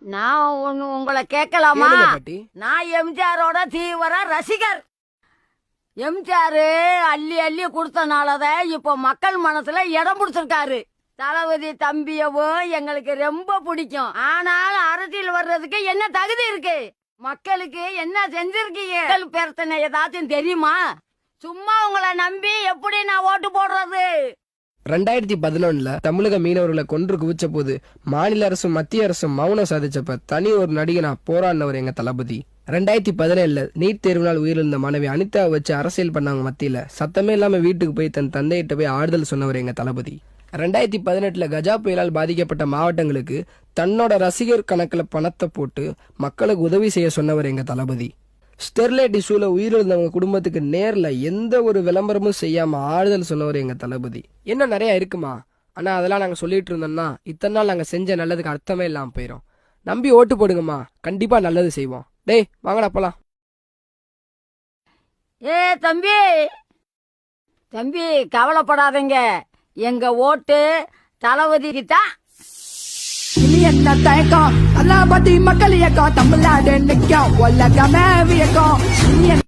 நான் ஒண்ணு உங்களை கேட்கலாமா? நான் எம்ஜிஆரோட தீவிர ரசிகர். எம்ஜிஆர் அள்ளி அள்ளி கொடுத்தனாலதான் இப்ப மக்கள் மனசுல இடம் பிடிச்சிருக்காரு. தளபதி தம்பியவும் எங்களுக்கு ரொம்ப பிடிக்கும். ஆனால் அரசியல் வர்றதுக்கு என்ன தகுதி இருக்கு? மக்களுக்கு என்ன செஞ்சிருக்கீங்க? மக்கள் பிரச்சனை ஏதாச்சும் தெரியுமா? சும்மா உங்களை நம்பி எப்படி நான் ஓட்டு போடுறது? ரெண்டாயிரத்தி பதினொன்னுல தமிழக மீனவர்களை கொன்று குவிச்ச போது மாநில அரசும் மத்திய அரசும் மௌனம் சாதிச்சப்ப தனி ஒரு நடிகனா போராடினவர் எங்க தளபதி. ரெண்டாயிரத்தி பதினேழுல நீட் தேர்வினால் உயிரிழந்த மாணவி அனிதாவை வச்சு அரசியல் பண்ணவங்க மத்தியில. சத்தமே இல்லாம வீட்டுக்கு போய் தன் தந்தையிட்ட போய் ஆறுதல் சொன்னவர் எங்க தளபதி. ரெண்டாயிரத்தி பதினெட்டுல கஜா புயலால் பாதிக்கப்பட்ட மாவட்டங்களுக்கு தன்னோட ரசிகர் கணக்குல பணத்தை போட்டு மக்களுக்கு உதவி செய்ய சொன்னவர் எங்க தளபதி. ஸ்டெர்லைட் இஷ்யூல உயிரிழந்தவங்க குடும்பத்துக்கு நேரில் எந்த ஒரு விளம்பரமும் செய்யாம ஆறுதல் சொன்னவர் எங்க தளபதி. இன்னும் நிறைய இருக்குமா? ஆனா அதெல்லாம் நாங்க சொல்லிட்டு இருந்தோம்னா இத்தனை நாள் நாங்க செஞ்ச நல்லதுக்கு அர்த்தமே இல்லாம போயிரும். நம்பி ஓட்டு போடுங்கம்மா. கண்டிப்பா நல்லது செய்வோம். டேய் வாங்கடா போலாம். ஏ தம்பி! தம்பி கவலைப்படாதீங்க. எங்க ஓட்டு தளபதிக்கு தான் இனி என்ன தயக்கம். அல்லாபதி மக்கள் இயக்கம் தமிழ்நாடு நிற்கும். உலகமே வியக்கம். இனி